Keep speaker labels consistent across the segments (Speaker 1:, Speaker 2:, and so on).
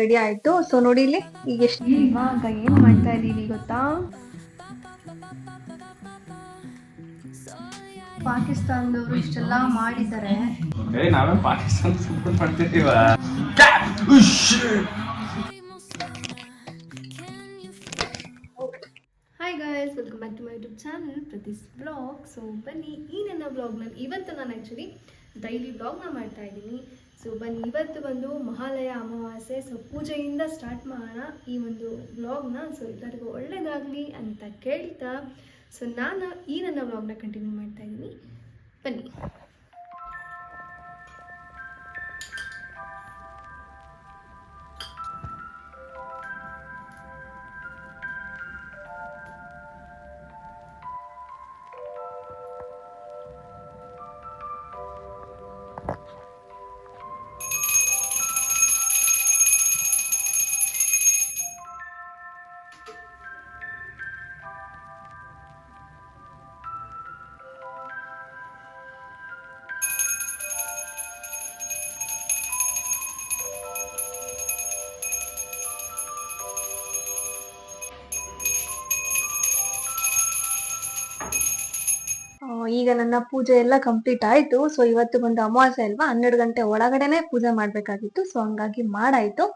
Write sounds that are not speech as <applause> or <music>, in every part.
Speaker 1: Ready ಆಯ್ತು. So ನೋಡಿ ಇಲ್ಲಿ ಈಗ ಎಷ್ಟು ಇವಾಗ ಏನ್ ಮಾಡ್ತಾ ಇದೀವಿ ಗೊತ್ತಾ? ಪಾಕಿಸ್ತಾನದವರು ಇಷ್ಟೆಲ್ಲ ಮಾಡಿದ್ದಾರೆ.
Speaker 2: ಏ ನಾವೇ Pakistan support ಮಾಡ್ತಿದ್ದೀವ?
Speaker 1: Hi guys welcome back to my YouTube channel Prathi's blog so ಬನ್ನಿ ಈ ನನ್ನ ಬ್ಲಾಗ್ನಲ್ಲಿ ಇವತ್ತು ನಾನು ಆ್ಯಕ್ಚುಲಿ ಡೈಲಿ ಬ್ಲಾಗ್ನ ಮಾಡ್ತಾ ಇದ್ದೀನಿ. ಸೊ ಬನ್ನಿ, ಇವತ್ತು ಬಂದು ಮಹಾಲಯ ಅಮಾವಾಸ್ಯೆ. ಸೊ ಪೂಜೆಯಿಂದ ಸ್ಟಾರ್ಟ್ ಮಾಡೋಣ ಈ ಒಂದು ವ್ಲಾಗ್ನ ಸೊ ಎಲ್ಲರಿಗೂ ಒಳ್ಳೆಯದಾಗಲಿ ಅಂತ ಕೇಳ್ತಾ. ಸೊ ನಾನು ಈ ನನ್ನ ವ್ಲಾಗ್ನ ಕಂಟಿನ್ಯೂ ಮಾಡ್ತಾ ಇದ್ದೀನಿ. ಬನ್ನಿ. ಈಗ ನನ್ನ ಪೂಜೆ ಎಲ್ಲ ಕಂಪ್ಲೀಟ್ ಆಯ್ತು. ಸೊ ಇವತ್ತು ಬಂದು ಅಮಾವಾಸ್ಯೆ ಅಲ್ವಾ? ಹನ್ನೆರಡು ಗಂಟೆ ಒಳಗಡೆನೆ ಪೂಜೆ ಮಾಡ್ಬೇಕಾಗಿತ್ತು. ಸೊ ಹಂಗಾಗಿ ಮಾಡಾಯ್ತು.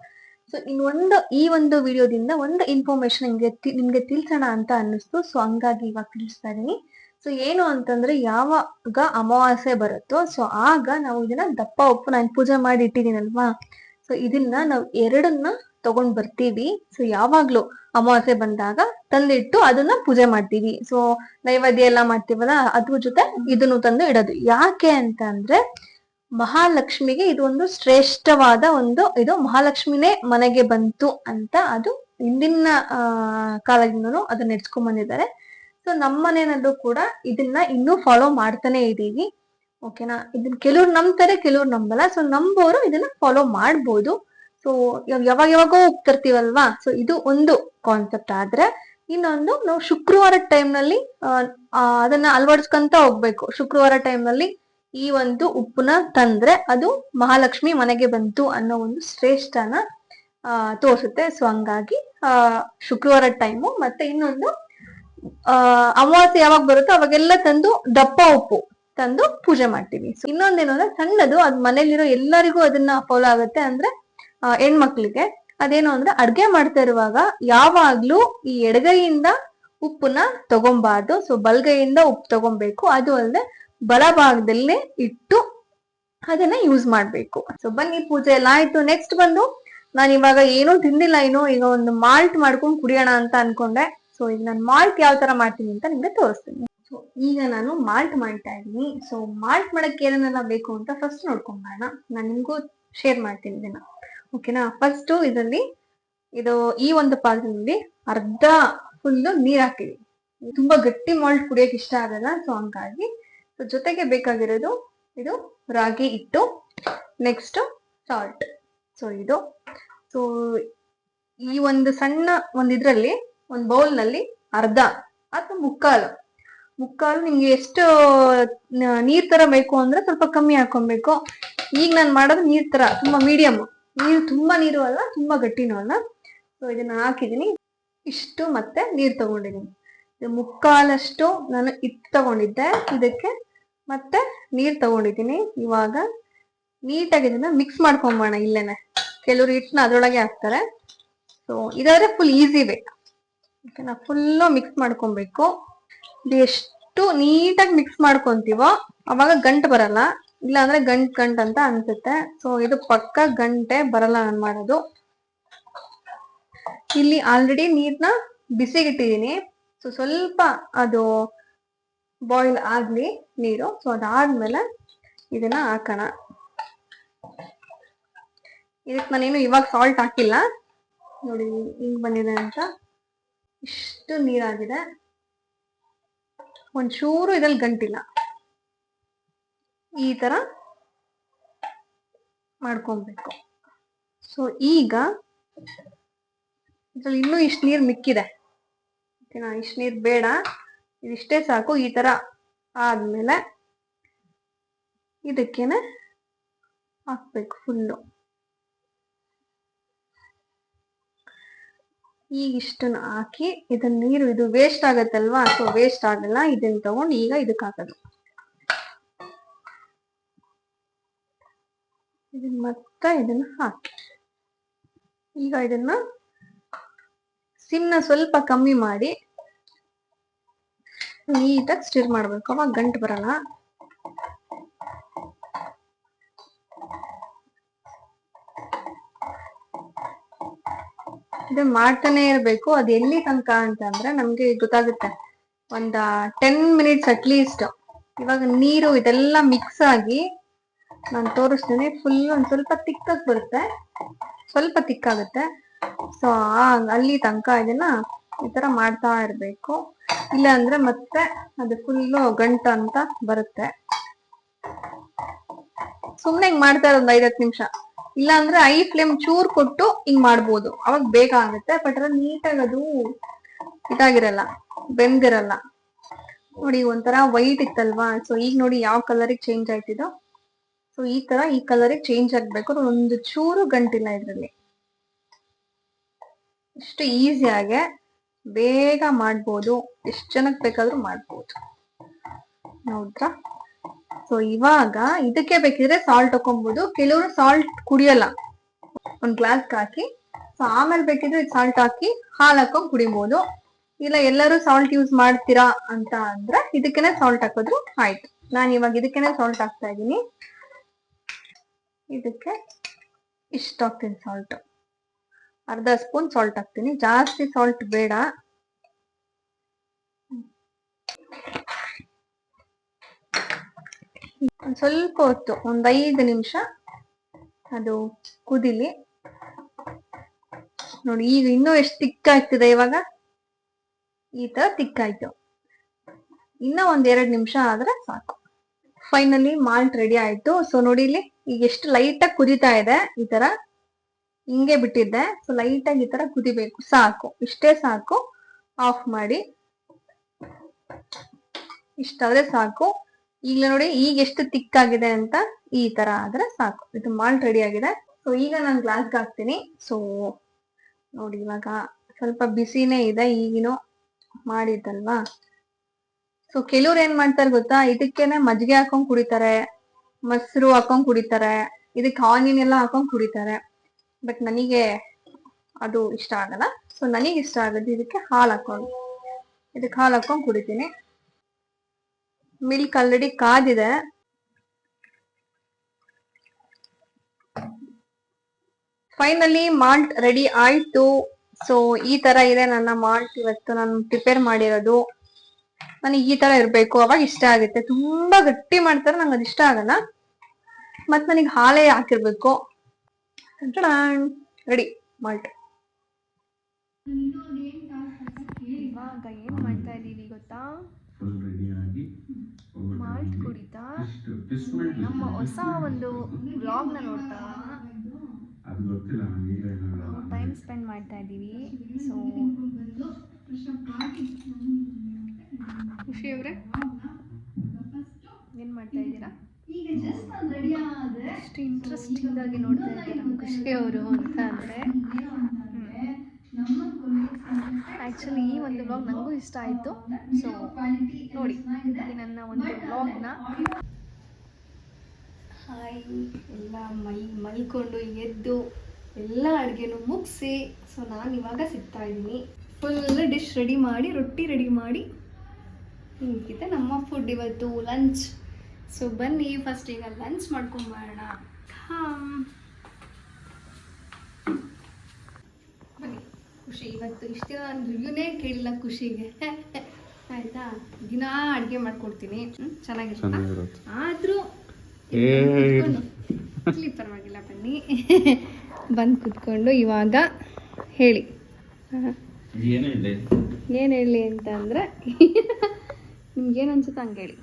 Speaker 1: ಸೊ ಇನ್ನೊಂದು ಈ ಒಂದು ವಿಡಿಯೋದಿಂದ ಒಂದು ಇನ್ಫಾರ್ಮೇಶನ್ ನಿಮ್ಗೆ ನಿಮ್ಗೆ ತಿಳ್ಸೋಣ ಅಂತ ಅನ್ನಿಸ್ತು. ಸೊ ಹಂಗಾಗಿ ಇವಾಗ ತಿಳಿಸ್ತಾ ಇದೀನಿ ಸೊ ಏನು ಅಂತಂದ್ರೆ ಯಾವಾಗ ಅಮಾವಾಸ್ಯೆ ಬರುತ್ತೋ ಸೊ ಆಗ ನಾವು ಇದನ್ನ ದಪ್ಪ ಉಪ್ಪು ನಾನು ಪೂಜೆ ಮಾಡಿ ಇಟ್ಟಿದ್ದೀನಲ್ವಾ? ಸೊ ಇದನ್ನ ನಾವು ಎರಡನ್ನ ತಗೊಂಡ್ ಬರ್ತೀವಿ. ಸೊ ಯಾವಾಗ್ಲೂ ಅಮಾವಾಸ್ಯೆ ಬಂದಾಗ ತಂದಿಟ್ಟು ಅದನ್ನ ಪೂಜೆ ಮಾಡ್ತೀವಿ. ಸೊ ನೈವೇದ್ಯ ಎಲ್ಲ ಮಾಡ್ತೀವಲ್ಲ, ಅದ್ರ ಜೊತೆ ಇದನ್ನು ತಂದು ಇಡೋದು. ಯಾಕೆ ಅಂತ ಅಂದ್ರೆ, ಮಹಾಲಕ್ಷ್ಮಿಗೆ ಇದು ಒಂದು ಶ್ರೇಷ್ಠವಾದ ಒಂದು, ಇದು ಮಹಾಲಕ್ಷ್ಮಿನೇ ಮನೆಗೆ ಬಂತು ಅಂತ ಅದು ಹಿಂದಿನ, ಆ ಅದನ್ನ ನೆಡ್ಸ್ಕೊಂಡ್ ಬಂದಿದ್ದಾರೆ. ಸೊ ನಮ್ಮ ಕೂಡ ಇದನ್ನ ಇನ್ನೂ ಫಾಲೋ ಮಾಡ್ತಾನೆ ಇದೀವಿ ಓಕೆನಾ ಇದನ್ನ ಕೆಲವ್ರು ನಂಬ್ತಾರೆ, ಕೆಲವ್ರು ನಂಬಲ್ಲ. ಸೊ ನಂಬೋರು ಇದನ್ನ ಫಾಲೋ ಮಾಡ್ಬೋದು. ಸೊ ಯಾವಾಗ ಯಾವಾಗೋ ಹೋಗ್ತಿರ್ತೀವಲ್ವಾ? ಸೊ ಇದು ಒಂದು ಕಾನ್ಸೆಪ್ಟ್ ಆದ್ರೆ, ಇನ್ನೊಂದು ನಾವು ಶುಕ್ರವಾರ ಟೈಮ್ನಲ್ಲಿ ಅದನ್ನ ಅಳವಡಿಸ್ಕೊಂತ ಹೋಗ್ಬೇಕು. ಶುಕ್ರವಾರ ಟೈಮ್ನಲ್ಲಿ ಈ ಒಂದು ಉಪ್ಪನ್ನ ತಂದ್ರೆ ಅದು ಮಹಾಲಕ್ಷ್ಮಿ ಮನೆಗೆ ಬಂತು ಅನ್ನೋ ಒಂದು ಶ್ರೇಷ್ಠನ ತೋರಿಸುತ್ತೆ. ಸೊ ಹಂಗಾಗಿ ಶುಕ್ರವಾರ ಟೈಮು ಮತ್ತೆ ಇನ್ನೊಂದು ಅಮಾವಾಸ್ಯೆ ಯಾವಾಗ ಬರುತ್ತೋ ಅವಾಗೆಲ್ಲ ತಂದು ದಪ್ಪ ಉಪ್ಪು ತಂದು ಪೂಜೆ ಮಾಡ್ತೀವಿ. ಇನ್ನೊಂದು ಇನ್ನೊಂದೇನು ಅಂದ್ರೆ ಸಣ್ಣದು, ಅದ್ ಮನೇಲಿರೋ ಎಲ್ಲರಿಗೂ ಅದನ್ನ ಫಾಲೋ ಆಗುತ್ತೆ. ಅಂದ್ರೆ ಹೆಣ್ಮಕ್ಳಿಗೆ ಅದೇನು ಅಂದ್ರೆ ಅಡ್ಗೆ ಮಾಡ್ತಾ ಇರುವಾಗ ಯಾವಾಗ್ಲೂ ಈ ಎಡಗೈಯಿಂದ ಉಪ್ಪನ್ನ ತಗೊಂಬಾರ್ದು. ಸೊ ಬಲ್ಗೈಯಿಂದ ಉಪ್ಪು ತಗೊಬೇಕು. ಅದು ಅಲ್ಲದೆ ಬಲಭಾಗದಲ್ಲೇ ಇಟ್ಟು ಅದನ್ನ ಯೂಸ್ ಮಾಡ್ಬೇಕು. ಸೊ ಬನ್ನಿ ಪೂಜೆ ಎಲ್ಲ ಆಯ್ತು. ನೆಕ್ಸ್ಟ್ ಬಂದು ನಾನು ಇವಾಗ ಏನೂ ತಿಂದಿಲ್ಲ ಏನು. ಈಗ ಒಂದು ಮಾಲ್ಟ್ ಮಾಡ್ಕೊಂಡು ಕುಡಿಯೋಣ ಅಂತ ಅನ್ಕೊಂಡೆ. ಸೊ ಈಗ ನಾನು ಮಾಲ್ಟ್ ಯಾವ ತರ ಮಾಡ್ತೀನಿ ಅಂತ ನಿಮ್ಗೆ ತೋರಿಸ್ತೀನಿ. ಸೊ ಈಗ ನಾನು ಮಾಲ್ಟ್ ಮಾಡ್ತಾ ಇದ್ದೀನಿ. ಸೊ ಮಾಲ್ಟ್ ಮಾಡಕ್ಕೆ ಏನೇನೆಲ್ಲ ಬೇಕು ಅಂತ ಫಸ್ಟ್ ನೋಡ್ಕೊಂಬೋಣ ನಾನು ನಿಮ್ಗೂ ಶೇರ್ ಮಾಡ್ತೀನಿ ಇದನ್ನ. ಓಕೆನಾ ಫಸ್ಟ್ ಇದರಲ್ಲಿ, ಇದು ಈ ಒಂದು ಪಾತ್ರೆಯಲ್ಲಿ ಅರ್ಧ ಫುಲ್ಲು ನೀರ್ ಹಾಕಿವಿ ತುಂಬಾ ಗಟ್ಟಿ ಮಾಲ್ಟ್ ಕುಡಿಯಕ್ ಇಷ್ಟ ಆಗಲ್ಲ ಸೊ ಹಂಗಾಗಿ ಸೊ ಜೊತೆಗೆ ಬೇಕಾಗಿರೋದು ಇದು ರಾಗಿ ಹಿಟ್ಟು ನೆಕ್ಸ್ಟ್ ಸಾಲ್ಟ್ ಸೊ ಇದು ಸೊ ಈ ಒಂದು ಸಣ್ಣ ಒಂದ್ ಇದ್ರಲ್ಲಿ, ಒಂದ್ ಬೌಲ್ನಲ್ಲಿ ಅರ್ಧ ಅಥವಾ ಮುಕ್ಕಾಲು. ಮುಕ್ಕಾಲು ನಿಮ್ಗೆ ಎಷ್ಟು ನೀರ್ ತರ ಬೇಕು ಅಂದ್ರೆ ಸ್ವಲ್ಪ ಕಮ್ಮಿ ಹಾಕೊಬೇಕು. ಈಗ ನಾನು ಮಾಡೋದು ನೀರ್ ತರ, ತುಂಬಾ ಮೀಡಿಯಂ ನೀರು ತುಂಬಾ ನೀರು ಅಲ್ಲ, ತುಂಬಾ ಗಟ್ಟಿನೂ ಅಲ್ಲ. ಸೊ ಇದನ್ನ ಹಾಕಿದೀನಿ ಇಷ್ಟು ಮತ್ತೆ ನೀರು ತಗೊಂಡಿದ್ದೀನಿ. ಮುಕ್ಕಾಲಷ್ಟು ನಾನು ಹಿಟ್ಟು ತಗೊಂಡಿದ್ದೆ. ಇದಕ್ಕೆ ಮತ್ತೆ ನೀರು ತಗೊಂಡಿದ್ದೀನಿ. ಇವಾಗ ನೀಟಾಗಿ ಇದನ್ನ ಮಿಕ್ಸ್ ಮಾಡ್ಕೊಂಬೋಣ ಇಲ್ಲೇನೆ. ಕೆಲವರು ಹಿಟ್ಟನ್ನ ಅದರೊಳಗೆ ಹಾಕ್ತಾರೆ. ಸೊ ಇದಾದ್ರೆ ಫುಲ್ ಈಸಿ ವೇ ಓಕೆನಾ ಫುಲ್ಲು ಮಿಕ್ಸ್ ಮಾಡ್ಕೊಬೇಕು. ಇದು ಎಷ್ಟು ನೀಟಾಗಿ ಮಿಕ್ಸ್ ಮಾಡ್ಕೊಂತೀವೋ, ಅವಾಗ ಗಂಟು ಬರಲ್ಲ. ಇಲ್ಲ ಅಂದ್ರೆ ಗಂಟ್ ಗಂಟ್ ಅಂತ ಅನ್ಸುತ್ತೆ. ಸೊ ಇದು ಪಕ್ಕ ಗಂಟೆ ಬರಲ್ಲ ನಾನು ಮಾಡೋದು. ಇಲ್ಲಿ ಆಲ್ರೆಡಿ ನೀರ್ನ ಬಿಸಿಗಿಟ್ಟಿದ್ದೀನಿ. ಸೊ ಸ್ವಲ್ಪ ಅದು ಬಾಯ್ಲ್ ಆಗ್ಲಿ ನೀರು. ಸೊ ಅದಾದ್ಮೇಲೆ ಇದನ್ನ ಹಾಕೋಣ. ಇದಕ್ಕೆ ನಾನೇನು ಇವಾಗ ಸಾಲ್ಟ್ ಹಾಕಿಲ್ಲ. ನೋಡಿ, ಹಿಂಗ್ ಬಂದಿದೆ ಅಂತ. ಇಷ್ಟು ನೀರಾಗಿದೆ. ಒಂಚೂರು ಇದ್ರಲ್ಲಿ ಗಂಟಿಲ್ಲ. ಈ ತರ ಮಾಡ್ಕೊಬೇಕು ಸೊ ಈಗ ಇದ್ರಲ್ಲಿ ಇನ್ನೂ ಇಷ್ಟು ನೀರು ಮಿಕ್ಕಿದೆ. ಓಕೆನಾ ಇಷ್ಟು ನೀರು ಬೇಡ. ಇದಿಷ್ಟೇ ಸಾಕು. ಈ ತರ ಆದ್ಮೇಲೆ ಇದಕ್ಕೇನೆ ಹಾಕ್ಬೇಕು ಫುಲ್ಲು. ಈಗ ಇಷ್ಟನ್ನು ಹಾಕಿ ಇದನ್ನ ನೀರು ಇದು ವೇಸ್ಟ್ ಆಗತ್ತಲ್ವಾ? ಸೊ ವೇಸ್ಟ್ ಆಗಲ್ಲ. ಇದನ್ನ ತಗೊಂಡು ಈಗ ಇದಕ್ಕೆ ಹಾಕೋದು. ಇದನ್ನ ಮತ್ತೆ ಇದನ್ನ ಹಾಕಿ. ಈಗ ಇದನ್ನ ಸಿಮ್ನ ಸ್ವಲ್ಪ ಕಮ್ಮಿ ಮಾಡಿ ನೀಟಾಗಿ ಸ್ಟಿರ್ ಮಾಡ್ಬೇಕು. ಅವಾಗ ಗಂಟು ಬರಲ್ಲ. ಇದು ಮಾಡ್ತಾನೆ ಇರ್ಬೇಕು. ಅದ್ ಎಲ್ಲಿ ತನಕ ಅಂತಂದ್ರೆ ನಮ್ಗೆ ಗೊತ್ತಾಗುತ್ತೆ. ಒಂದ ಟೆನ್ ಮಿನಿಟ್ಸ್ ಅಟ್ ಲೀಸ್ಟ್ ಇವಾಗ ನೀರು ಇದೆಲ್ಲ ಮಿಕ್ಸ್ ಆಗಿ ನಾನು ತೋರಿಸ್ತೀನಿ. ಫುಲ್ ಒಂದ್ ಸ್ವಲ್ಪ ತಿಕ್ಕಾಗಿ ಬರುತ್ತೆ. ಸ್ವಲ್ಪ ತಿಕ್ಕಾಗುತ್ತೆ ಸೊ ಅಲ್ಲಿ ತನಕ ಇದನ್ನ ಈ ತರ ಮಾಡ್ತಾ ಇರಬೇಕು. ಇಲ್ಲ ಅಂದ್ರೆ ಮತ್ತೆ ಅದು ಫುಲ್ಲು ಗಂಟ ಅಂತ ಬರುತ್ತೆ. ಸುಮ್ನೆ ಹಿಂಗ್ ಮಾಡ್ತಾ ಇರೋದು ಐದತ್ತು ನಿಮಿಷ. ಇಲ್ಲ ಅಂದ್ರೆ ಐ ಫ್ಲೇಮ್ ಚೂರ್ ಕೊಟ್ಟು ಹಿಂಗ್ ಮಾಡ್ಬೋದು. ಅವಾಗ ಬೇಗ ಆಗುತ್ತೆ. ಬಟ್ ಅದ್ರ ನೀಟಾಗಿ ಅದು ಇದಾಗಿರಲ್ಲ, ಬೆಂದಿರಲ್ಲ. ನೋಡಿ, ಒಂಥರ ವೈಟ್ ಇತ್ತಲ್ವಾ? ಸೊ ಈಗ ನೋಡಿ ಯಾವ ಕಲರಿಗೆ ಚೇಂಜ್ ಆಯ್ತಿದೋ? ಸೊ ಈ ತರ ಈ ಕಲರ್ ಚೇಂಜ್ ಆಗ್ಬೇಕು ಒಂದು ಚೂರು ಗಂಟಿಲ್ಲ ಇದರಲ್ಲಿ. ಇಷ್ಟು ಈಸಿಯಾಗೆ ಬೇಗ ಮಾಡ್ಬೋದು. ಎಷ್ಟ್ ಜನಕ್ ಬೇಕಾದ್ರೂ ಮಾಡ್ಬೋದು. ಹೌದ್ರಾ ಸೊ ಇವಾಗ ಇದಕ್ಕೆ ಬೇಕಿದ್ರೆ ಸಾಲ್ಟ್ ಹಾಕೊಬಹುದು ಕೆಲವರು ಸಾಲ್ಟ್ ಕುಡಿಯಲ್ಲ. ಒಂದು ಗ್ಲಾಸ್ ಹಾಕಿ. ಸೊ ಆಮೇಲೆ ಬೇಕಿದ್ರೆ ಸಾಲ್ಟ್ ಹಾಕಿ ಹಾಲ್ ಹಾಕೊಂಡ್ ಕುಡಿಬಹುದು ಇಲ್ಲ ಎಲ್ಲರೂ ಸಾಲ್ಟ್ ಯೂಸ್ ಮಾಡ್ತೀರಾ ಅಂತ ಅಂದ್ರೆ ಇದಕ್ಕೆನೆ ಸಾಲ್ಟ್ ಹಾಕಿದ್ರು ಆಯ್ತು. ನಾನು ಇವಾಗ ಇದಕ್ಕೆನೆ ಸಾಲ್ಟ್ ಹಾಕ್ತಾ ಇದೀನಿ ಇದಕ್ಕೆ ಇಷ್ಟು ಹಾಕ್ತೀನಿ ಸಾಲ್ಟ್ ಅರ್ಧ ಸ್ಪೂನ್ ಸಾಲ್ಟ್ ಹಾಕ್ತೀನಿ. ಜಾಸ್ತಿ ಸಾಲ್ಟ್ ಬೇಡ. ಒಂದ್ ಸ್ವಲ್ಪ ಹೊತ್ತು, ಒಂದ್ ಐದು ನಿಮಿಷ ಅದು ಕುದಿಲಿ. ನೋಡಿ, ಈಗ ಇನ್ನೂ ಎಷ್ಟು ತಿಕ್ಕಾಗ್ತಿದೆ ಇವಾಗ? ಈ ತರ ತಿಕ್ಕಾಯ್ತು ಇನ್ನೂ ಒಂದ್ ಎರಡ್ ನಿಮಿಷ ಆದ್ರೆ ಸಾಕು. ಫೈನಲಿ ಮಾಲ್ಟ್ ರೆಡಿ ಆಯ್ತು. ಸೊ ನೋಡಿ ಇಲ್ಲಿ ಈಗ ಎಷ್ಟು ಲೈಟ್ ಆಗಿ ಕುದಿತಾ ಇದೆ ಈ ತರ. ಹಿಂಗೆ ಬಿಟ್ಟಿದ್ದೆ. ಸೊ ಲೈಟ್ ಆಗಿ ಈ ತರ ಕುದಿಬೇಕು. ಸಾಕು. ಇಷ್ಟೇ ಸಾಕು. ಆಫ್ ಮಾಡಿ. ಇಷ್ಟಾದ್ರೆ ಸಾಕು. ಈಗ ನೋಡಿ ಈಗ ಎಷ್ಟು ಆಗಿದೆ ಅಂತ ಈ ತರ ಆದ್ರೆ ಸಾಕು. ಇದು ಮಾಲ್ಟ್ ರೆಡಿ ಆಗಿದೆ. ಸೊ ಈಗ ನಾನು ಗ್ಲಾಸ್ಗೆ ಹಾಕ್ತೀನಿ. ಸೊ ನೋಡಿ ಇವಾಗ ಸ್ವಲ್ಪ ಬಿಸಿನೇ ಇದೆ. ಈಗಿನೂ ಮಾಡಿದ್ದಲ್ವಾ? ಸೊ ಕೆಲವ್ರು ಏನ್ ಮಾಡ್ತಾರೆ ಗೊತ್ತಾ? ಇದಕ್ಕೇನೆ ಮಜ್ಜಿಗೆ ಹಾಕೊಂಡ್ ಕುಡಿತಾರೆ, ಮೊಸರು ಹಾಕೊಂಡ್ ಕುಡಿತಾರೆ, ಇದಕ್ಕೆ ಆನಿಯನ್ ಎಲ್ಲ ಹಾಕೊಂಡ್ ಕುಡಿತಾರೆ. ಬಟ್ ನನಗೆ ಅದು ಇಷ್ಟ ಆಗಲ್ಲ. ಸೊ ನನಗೆ ಇಷ್ಟ ಆಗೋದು ಇದಕ್ಕೆ ಹಾಲು ಹಾಕೊಂಡು ಇದಕ್ಕೆ ಹಾಲು ಹಾಕೊಂಡು ಕುಡಿತೀನಿ. ಮಿಲ್ಕ್ ಆಲ್ರೆಡಿ ಕಾದಿದೆ. ಫೈನಲಿ ಮಾಲ್ಟ್ ರೆಡಿ ಆಯ್ತು. ಸೊ ಈ ತರ ಇದೆ ನನ್ನ ಮಾಲ್ಟ್ ಇವತ್ತು ನಾನು ಪ್ರಿಪೇರ್ ಮಾಡಿರೋದು. ನನಗೆ ಈ ತರ ಇರಬೇಕು ಅವಾಗ ಇಷ್ಟ ಆಗುತ್ತೆ. ತುಂಬಾ ಗಟ್ಟಿ ಮಾಡ್ತಾರೆ ನಂಗೆ ಅದು ಇಷ್ಟ ಆಗಲ್ಲ. ಮತ್ ನನಗೆ ಹಾಲೇ ಹಾಕಿರ್ಬೇಕು. ರೆಡಿ ಮಾಲ್ಟ್ ಇವಾಗ ಏನು ಮಾಡ್ತಾ ಇದ್ದೀವಿ ಗೊತ್ತಾ?
Speaker 3: ಫುಲ್ ರೆಡಿಯಾಗಿ
Speaker 1: ಮಾಲ್ಟ್ ಕುಡಿತಾ? ನಮ್ಮ ಹೊಸ ಒಂದು ವ್ಲಾಗ್ನ ನೋಡ್ತಾ. ಟೈಮ್ ಸ್ಪೆಂಡ್ ಮಾಡ್ತಾ ಇದ್ದೀವಿ. ಸೊ ಖುಷಿ ಅವ್ರೆ? ಏನ್ ಮಾಡ್ತಾ ಇದ್ದೀರಾ? ಎಷ್ಟು ಇಂಟ್ರೆಸ್ಟಿಂಗ್ ಆಗಿ ನೋಡ್ತಾ ಇದ್ದೀರಾ ಖುಷಿ ಅವರು ಅಂತ ಅಂದ್ರೆ. ಆ್ಯಕ್ಚುಲಿ ಈ ಒಂದು ಬ್ಲಾಗ್ ನನಗೂ ಇಷ್ಟ ಆಯಿತು. ಸೊ ನೋಡಿ ನನ್ನ ಒಂದು ಬ್ಲಾಗ್ನ ಹಾಯ್ ಎಲ್ಲ ಮೈ ಮಲ್ಕೊಂಡು ಎದ್ದು ಎಲ್ಲ ಅಡುಗೆನೂ ಮುಗಿಸಿ. ಸೊ ನಾನು ಇವಾಗ ಸಿಗ್ತಾ ಇದ್ದೀನಿ. ಫುಲ್ ಡಿಶ್ ರೆಡಿ ಮಾಡಿ ರೊಟ್ಟಿ ರೆಡಿ ಮಾಡಿ. ಹೀಗಿದೆ ನಮ್ಮ ಫುಡ್ ಇವತ್ತು ಲಂಚ್ ಸೊ ಬನ್ನಿ ಫಸ್ಟ್ ಈಗ ಲಂಚ್ ಮಾಡ್ಕೊಂಬರೋಣ ಹಾಂ. ಬನ್ನಿ. ಖುಷಿ ಇವತ್ತು ಇಷ್ಟೇ ದಿನ ನಾನು ರಿವ್ಯೂನೇ ಕೇಳಿಲ್ಲ ಖುಷಿಗೆ. ಆಯ್ತಾ? ದಿನ ಅಡುಗೆ ಮಾಡ್ಕೊಡ್ತೀನಿ. ಚೆನ್ನಾಗಿರುತ್ತಾ? ಆದರೂ ಇಲ್ಲಿ ಪರವಾಗಿಲ್ಲ ಬನ್ನಿ. ಬಂದು ಕುತ್ಕೊಂಡು ಇವಾಗ ಹೇಳಿ?
Speaker 3: ಏನೇ
Speaker 1: ಹೇಳಿ ಅಂತ ಅಂದರೆ ನಿಮ್ಗೇನು ಅನ್ಸುತ್ತೆ ಹಂಗೆ ಹೇಳಿ?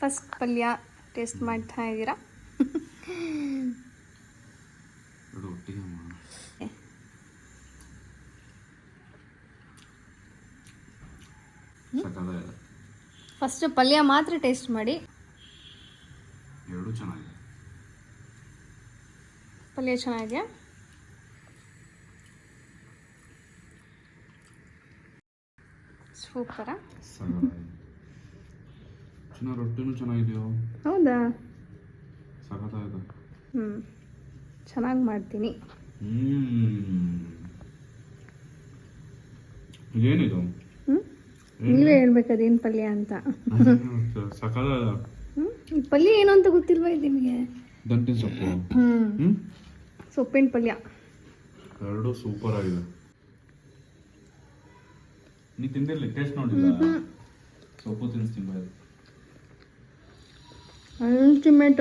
Speaker 1: ಫಸ್ಟ್ ಪಲ್ಯ ಟೇಸ್ಟ್ ಮಾಡ್ತಾ ಇದ್ದೀರಾ? ಫಸ್ಟ್ ಪಲ್ಯ ಮಾತ್ರ ಟೇಸ್ಟ್ ಮಾಡಿ.
Speaker 3: ಎರಡು ಚೆನ್ನಾಗಿದೆ.
Speaker 1: ಪಲ್ಯ ಚೆನ್ನಾಗಿದೆಯಾ?
Speaker 4: ಸೂಪರಾ.
Speaker 3: ಚೆನ್ನಾಗಿ ರೊಟ್ಟಿನೂ ಚೆನ್ನಾಗಿದೆಯೋ?
Speaker 4: ಹೌದಾ?
Speaker 3: ಸಖತ್ತಾಗಿದೆ
Speaker 4: ಹ್ಞೂ ಚೆನ್ನಾಗಿ ಮಾಡ್ತೀನಿ.
Speaker 3: ಹ್ಮ್. ಇದೇನಿದು
Speaker 4: ನೀವೇ ಹೇಳ್ಬೇಕು ಅದೇನು ಪಲ್ಯ ಅಂತ. <laughs>
Speaker 3: ಸಕಲ
Speaker 4: ಹ್ಞೂ ಈ ಪಲ್ಯ ಏನು ಅಂತ ಗೊತ್ತಿಲ್ವಾ ಇದು ನಿಮಗೆ?
Speaker 3: ದಂಟಿನ ಸೊಪ್ಪು.
Speaker 4: ಹ್ಞೂ
Speaker 3: ಹ್ಮ್?
Speaker 4: ಸೊಪ್ಪಿನ ಪಲ್ಯ.
Speaker 3: ಎರಡು ಸೂಪರ್ ಆಗಿದೆ. ನೀ ತಿಂದಿರ್ಲಿ ಟೇಸ್ಟ್ ನೋಡಿಲ್ಲ. ಸೊಪ್ಪು ತಿನ್ನಿಸ್ತೀನಿ ಬಾಯ್
Speaker 4: ಅಲ್ಟಿಮೇಟ್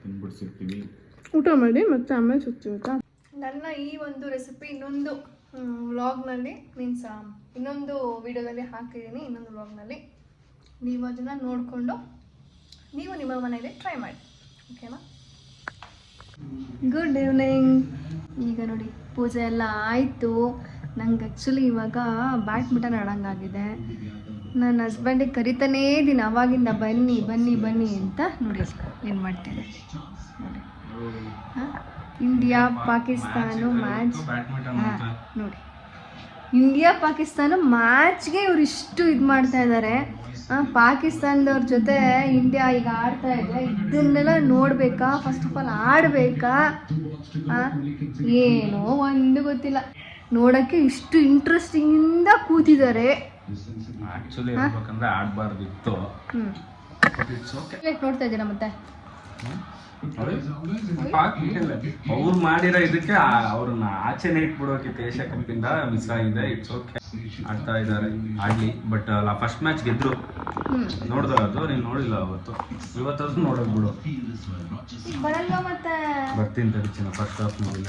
Speaker 3: ತಿನ್ಬಿಟ್ಟು
Speaker 4: ಊಟ ಮಾಡಿ ಮತ್ತೆ ಆಮೇಲೆ ಸುತ್ತಿ ಊಟ ನನ್ನ ಈ ಒಂದು ರೆಸಿಪಿ ಇನ್ನೊಂದು ವ್ಲಾಗ್ನಲ್ಲಿ ಮೀನ್ಸ್ ಇನ್ನೊಂದು ವಿಡಿಯೋದಲ್ಲಿ ಹಾಕಿದ್ದೀನಿ ಇನ್ನೊಂದು ವ್ಲಾಗ್ನಲ್ಲಿ ನೀವು ಅದನ್ನು ನೋಡಿಕೊಂಡು ನೀವು ನಿಮ್ಮ ಮನೆಯಲ್ಲಿ ಟ್ರೈ ಮಾಡಿ ಓಕೆನಾ ಗುಡ್ ಈವ್ನಿಂಗ್ ಈಗ ನೋಡಿ ಪೂಜೆ ಎಲ್ಲ ಆಯಿತು. ನಂಗೆ ಆ್ಯಕ್ಚುಲಿ ಇವಾಗ ಬ್ಯಾಡ್ಮಿಂಟನ್ ಆಡೋಂಗಾಗಿದೆ. ನನ್ನ ಹಸ್ಬೆಂಡಿಗೆ ಕರಿತಾನೇ ಇದ್ದೀನಿ ಅವಾಗಿಂದ ಬನ್ನಿ ಬನ್ನಿ ಬನ್ನಿ ಅಂತ ನೋಡಿ ಏನು ಮಾಡ್ತೀನಿ ನೋಡಿ. ಹಾಂ? ಇಂಡಿಯಾ ಪಾಕಿಸ್ತಾನು ಮ್ಯಾಚ್ ಹಾಂ ನೋಡಿ. ಇಂಡಿಯಾ ಪಾಕಿಸ್ತಾನ ಮ್ಯಾಚ್ಗೆ ಇವ್ರು ಇಷ್ಟು ಇದು ಮಾಡ್ತಾ ಇದ್ದಾರೆ ಪಾಕಿಸ್ತಾನದವ್ರ ಜೊತೆ ಇಂಡಿಯಾ ಈಗ ಆಡ್ತಾ ಇದೆ. ಇದನ್ನೆಲ್ಲ ನೋಡಬೇಕಾ? ಫಸ್ಟ್ ಆಫ್ ಆಲ್ ಆಡಬೇಕಾ? ಏನೋ ಒಂದು ಗೊತ್ತಿಲ್ಲ. ನೋಡೋಕ್ಕೆ ಇಷ್ಟು ಇಂಟ್ರೆಸ್ಟಿಂಗಿಂದ ಕೂತಿದ್ದಾರೆ.
Speaker 2: ಆಕ್ಚುಲಿ ಹೇಳ್ಬೇಕಂದ್ರೆ ಆಡ್ಬಾರ್ದಿತ್ತು.
Speaker 4: ನೋಡ್ತಾ ಇದ್ದೀರಾ ಮತ್ತೆ?
Speaker 2: ಅವ್ರು ಮಾಡಿರೋ ಇದಕ್ಕೆ ಅವ್ರನ್ನ ಆಚೆನೆ ಇಟ್ಬಿಡೋಕೆ ಏಷ್ಯಾ ಕಂಪಿಂದ ಮಿಸ್ ಆಗಿದೆ. ಇಟ್ಸ್ ಓಕೆ ಆಡ್ತಾ ಇದ್ದಾರೆ. ಆಡ್ಲಿ ಬಟ್ ಅಲ್ಲ ಫಸ್ಟ್ ಮ್ಯಾಚ್ ಗೆದ್ರು. ನೋಡ್ದ ಅದು ನೀನು ನೋಡಿಲ್ಲ ಅವತ್ತು. ಇವತ್ತಾದ್ರೂ ನೋಡೋದ್ ಬಿಡು. ಬರ್ತೀನಿ ತಡಿ ಚಿನ್ನ ಫಸ್ಟ್ ಹಾಫ್ ನೋಡಿಲ್ಲ.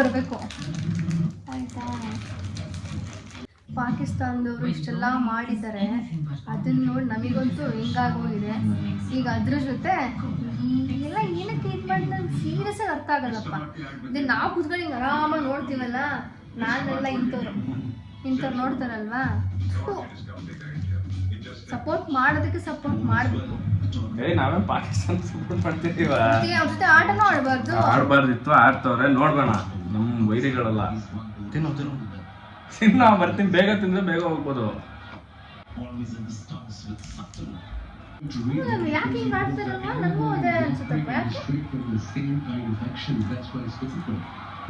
Speaker 4: ಬರಬೇಕು. ಆಯ್ತಾ? ಪಾಕಿಸ್ತಾನದವರು ಇಷ್ಟೆಲ್ಲ ಮಾಡಿದ್ದಾರೆ. ಅದನ್ನ ನೋಡಿ ನಮಗಂತೂ ಹೆಂಗಾಗೋಗಿದೆ. ಈಗ ಅದ್ರ ಜೊತೆ ಎಲ್ಲ ಏನಕ್ಕೆ ಇದು ಮಾಡಿ ನನ್ಗೆ ಸೀರಿಯಸ್ ಆಗಿ ಅರ್ಥ ಆಗಲ್ಲಪ್ಪ. ಅದೇ ನಾವು ಕುತ್ಕೊಂಡು ಹಿಂಗೆ ಆರಾಮಾಗಿ ನೋಡ್ತೀವಲ್ಲ ನಾನೆಲ್ಲ ಇಂಥವ್ರು. ಇಂಥವ್ರು ನೋಡ್ತಾರಲ್ವಾ? ಸಪೋರ್ಟ್ ಮಾಡೋದಕ್ಕೆ ಸಪೋರ್ಟ್ ಮಾಡಬೇಕು.
Speaker 2: ಏ ನಾವೇ ಪಾಕಿಸ್ತಾನ ಸಪೋರ್ಟ್ ಮಾಡ್ತಿದೀವ?
Speaker 4: ಅವ್ರ ಜೊತೆ ಆಟನೂ ಆಡಬಾರ್ದು.
Speaker 2: ಆಡಬಾರ್ದಿತ್ತು ಆಡ್ತವ್ರೆ. ನೋಡ್ಬೇಡ ನಮ್ಮ ವೈರಿಗಳಲ್ಲ. ತಿನ್ನೋ ತಿನ್ನು. ತಿನ್ನ ಬರ್ತೀನಿ ಬೇಗ ತಿಂದ್ರೆ ಬೇಗ ಹೋಗ್ಬೋದು.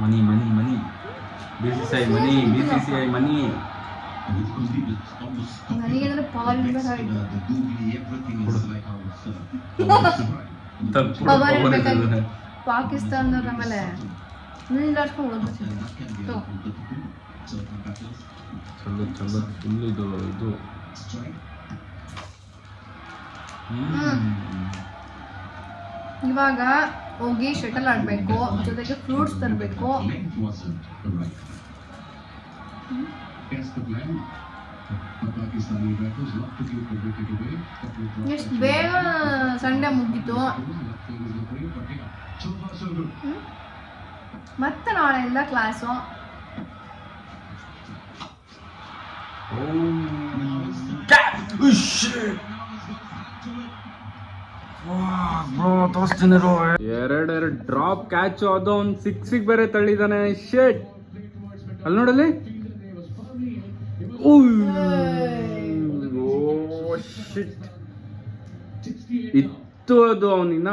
Speaker 2: Money money money. B C C I money B C C I money.
Speaker 4: ಪಾಕಿಸ್ತಾನದವ್ರ ಆಮೇಲೆ ನಿಲ್ಲಾಡ್ಸ್ಕೊಂಡು
Speaker 2: ಫುಲ್ ಇದು ಇದು
Speaker 4: ಇವಾಗ ಹೋಗಿ ಶಟಲ್ ಆಡಬೇಕು ಜೊತೆಗೆ ಫ್ರೂಟ್ಸ್ ತರಬೇಕು. ಎಷ್ಟು ಬೇಗ ಸಂಡೆ ಮುಗೀತು. ಹ್ಮ್? ಮತ್ತೆ ನಾಳೆಯಿಂದ ಕ್ಲಾಸು
Speaker 2: ಎರಡೆರಡು ಡ್ರಾಪ್ ಕ್ಯಾಚ್ ಅದು ಅವ್ನು ಸಿಕ್ಸಿಗೆ ಬೇರೆ ತಳ್ಳಿದಾನೆ. ಶೇಟ್ ಅಲ್ಲಿ ನೋಡಲ್ಲಿ? ಶಿಟ್ ಇತ್ತು ಅದು ಅವನಿನ್ನ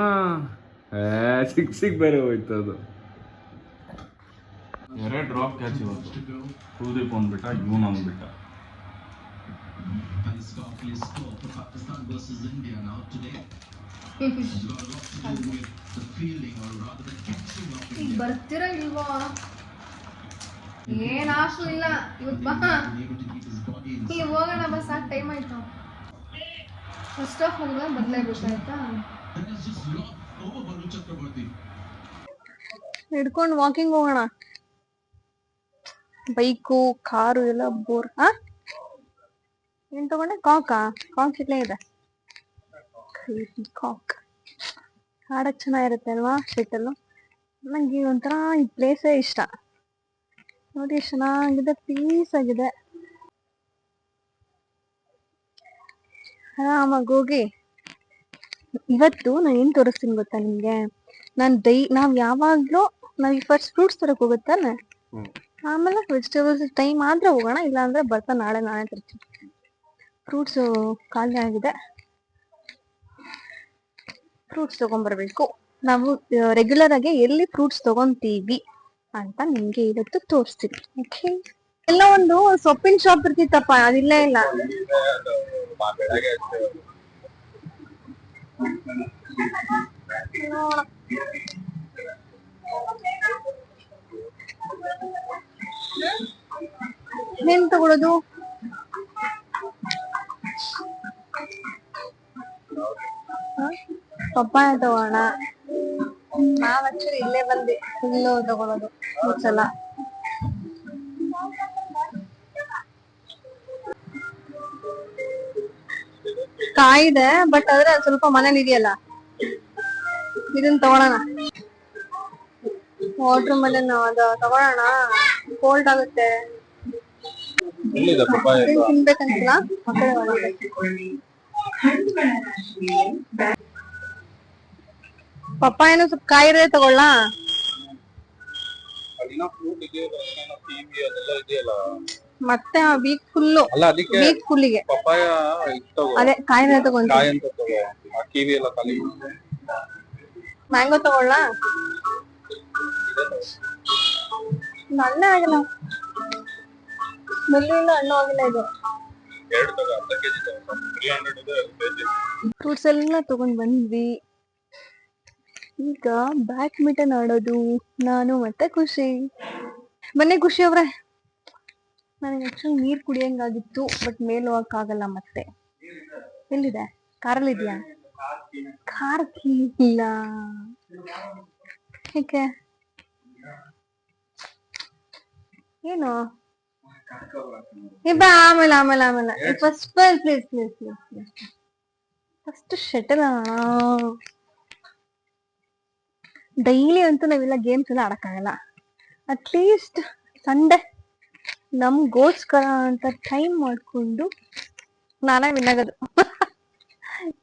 Speaker 2: ಸಿಕ್ಸಿಗೆ ಬೇರೆ ಹೋಯ್ತು ಅದು. ಎರಡು ಡ್ರಾಪ್ ಕ್ಯಾಚ್ ಇವತ್ತು. ಕುಲ್ದೀಪ್ ಅಂದ್ಬಿಟ್ಟ ಇವನ್ ಅಂದ್ಬಿಟ್ಟ
Speaker 4: ಈಗ ಬರ್ತೀರಾ ಇಲ್ವೋ ಏನ್ ಆಶು ಇಲ್ಲ. ಇವತ್ತು ಬಾ ಈಗ ಹೋಗೋಣ ಬಾ ಸಾಕು ಟೈಮ್ ಆಯ್ತು. ಫಸ್ಟ್ ಆಫ್ ಆಲ್ ಬದಲಾಯ್ಬೇಕಾಯ್ತಾ ಹಿಡ್ಕೊಂಡು ವಾಕಿಂಗ್ ಹೋಗೋಣ. ಬೈಕು ಕಾರು ಎಲ್ಲ ಬೋರ್ ಹಾ ಏನ್ ತಗೊಂಡೆ? ಕಾಕಾ. ಕಾಕ್ ಇಲ್ಲೇ ಇದೆ. ಕಾಕ್. ಆಡಕ್ ಚೆನ್ನಾಗಿರುತ್ತೆ ಅಲ್ವಾ ಶೆಟ್ಟಲ್ಲು
Speaker 1: ನಂಗೆ ಒಂಥರ ಈ ಪ್ಲೇಸೇ ಇಷ್ಟ. ನೋಡಿ ಚೆನ್ನಾಗಿದೆ ಪೀಸ್ ಆಗಿದೆ. ಆರಾಮಾಗಿ ಹೋಗಿ. ಇವತ್ತು ನಾನು ಏನು ತೋರಿಸ್ತೀನಿ ಗೊತ್ತಾ ನಿಮಗೆ? ನಾನು ಡೈ ನಾವ್ ಯಾವಾಗ್ಲೂ ನಾವ್ ಫಸ್ಟ್ ಫ್ರೂಟ್ಸ್ ತರಕ್ ಹೋಗುತ್ತಾನೆ? ಆಮೇಲೆ ವೆಜಿಟೇಬಲ್ಸ್ ಟೈಮ್ ಆದ್ರೆ ಹೋಗೋಣ ಇಲ್ಲಾಂದ್ರೆ ಬರ್ತಾ ನಾಳೆ ನಾಳೆ ತರ್ತೀನಿ. ಫ್ರೂಟ್ಸ್ ಖಾಲಿ ಆಗಿದೆ. ಫ್ರೂಟ್ಸ್ ತಗೊಂಡ್ಬರ್ಬೇಕು. ನಾವು ರೆಗ್ಯುಲರ್ ಆಗಿ ಎಲ್ಲಿ ಫ್ರೂಟ್ಸ್ ತಗೊಂತೀವಿ ಅಂತ ನಿಮ್ಗೆ ಇವತ್ತು ತೋರಿಸ್ತೀನಿ. ಓಕೆ ಎಲ್ಲ ಒಂದು ಸೊಪ್ಪಿನ ಶಾಪ್ ಇರ್ತಿತ್ತಪ್ಪ, ಅದಿಲ್ಲೇ ಇಲ್ಲ. ಏನ್ ತಗೊಳೋದು? ಪಪ್ಪಾಯ ತಗೋಣ. ನಾವ್ ಆಕ್ಚುಲಿ ಇಲ್ಲೇ ಬಂದೆ ಫುಲ್ಲು ತಗೊಳೋದು ಸಲ ಕಾಯಿದೆ ಬಟ್ ಆದ್ರೆ ಸ್ವಲ್ಪ ಮನೇಲಿ ಇದೆಯಲ್ಲ? ಇದನ್ನ ತಗೊಳೋಣ. ವಾಟರ್ ಮೆಲನ್ ಅದು ತಗೊಳೋಣ. ಕೋಲ್ಡ್ ಆಗುತ್ತೆ. ತಿನ್ಬೇಕಂತಿಲ್ಲ? ಹೋಗೋಣ. ಪಪ್ಪಾಯನು ಸ್ವಲ್ಪ ಕಾಯಿರೆ ತಗೊಳ್ಳ? ಮತ್ತೆ ವೀಕ್ ಫುಲ್ಲು
Speaker 3: ಅಲ್ಲ ಅದಕ್ಕೆ
Speaker 1: ವೀಕ್ ಫುಲ್ಲಿಗೆ
Speaker 3: ಪಪ್ಪಾಯ
Speaker 1: ಅದೇ ಕಾಯಿನೇ ತಗೊಂಡು.
Speaker 3: ಕಾಯಿ ಅಂತ ತಗೋ. ಆ ಕಿವಿ ಎಲ್ಲ ಖಾಲಿ
Speaker 1: ಮ್ಯಾಂಗೋ ತಗೊಳ್ಳ? ನನ್ನ ಆಗಿಲ್ಲ. ಬೆಳ್ಳುಳ್ಳಿ ಹಣ್ಣು ಆಗಿಲ್ಲ ಇದು. ಫ್ರೂಟ್ಸ್ ಎಲ್ಲ ತಗೊಂಡ್ ಬಂದ್ವಿ. ಈಗ ಬ್ಯಾಡ್ಮಿಂಟನ್ ಆಡೋದು ನಾನು ಮತ್ತೆ ಖುಷಿ. ಬನ್ನಿ ಖುಷಿ ಅವ್ರೆ ನನಗೆ ಆಕ್ಚುಲಿ ನೀರ್ ಕುಡಿಯಂಗಾಗಿತ್ತು ಬಟ್ ಮೇಲೆ ಹೋಗಕ್ಕಾಗಲ್ಲ ಮತ್ತೆ. ಎಲ್ಲಿದೆ? ಕಾರಲ್ಲಿ ಇದೆಯಾ? ಕಾರ್ ಇಲ್ಲ ಏಕೆ? ಏನು? ಇಬ್ಬ ಬಾ ಆಮೇಲೆ ಆಮೇಲೆ ಆಮೇಲೆ. First please please please first shuttle daily ಅಂತೂ ನಾವೆಲ್ಲ ಗೇಮ್ಸ್ ಎಲ್ಲ ಆಡಕ್ಕಾಗಲ್ಲ. ಅಟ್ಲೀಸ್ಟ್ ಸಂಡೇ ನಮ್ಗೋಸ್ಕರ ಅಂತ ಟೈಮ್ ಮಾಡ್ಕೊಂಡು ನಾನೇ ವಿನ್ ಆಗೋದು. <laughs>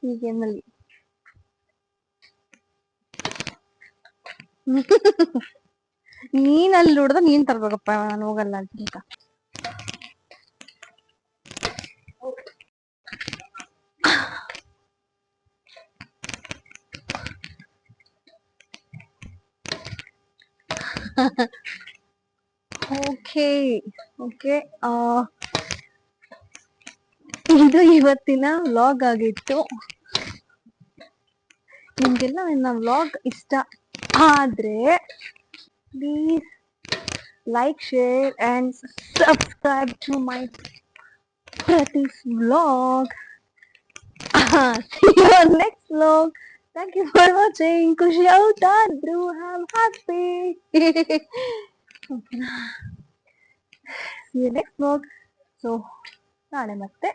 Speaker 1: ಈ ಗೇಮಲ್ಲಿ <laughs> ನೀನಲ್ಲಿ ನೋಡಿದ್ರೆ ನೀನ್ ತರಬೇಕಪ್ಪ, ನಾನು ಹೋಗಲ್ಲ ಅಂತ. ಓಕೆ ಓಕೆ ಇದು ಇವತ್ತಿನ ವ್ಲಾಗ್ ಆಗಿತ್ತು. ನಿಮಗೆಲ್ಲ ನನ್ನ ವ್ಲಾಗ್ ಇಷ್ಟ ಆದ್ರೆ please like share and subscribe to my ಪ್ರತಿ vlog next you on next vlog thank you for watching ಖುಷಿ ಔಟ್ ಆದ್ರು have happy see you next vlog so ನಾಳೆ ಮತ್ತೆ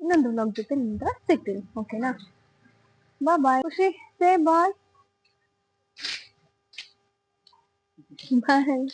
Speaker 1: ಇನ್ನೊಂದು vlog ಜೊತೆ ನಿಮ್ಗೆ ಸಿಗ್ತೀನಿ ಓಕೆನಾ ಬಾಯ್ ಬಾಯ್ ಖುಷಿ ಸೇ ಬಾಯ್ ಬಾಯ್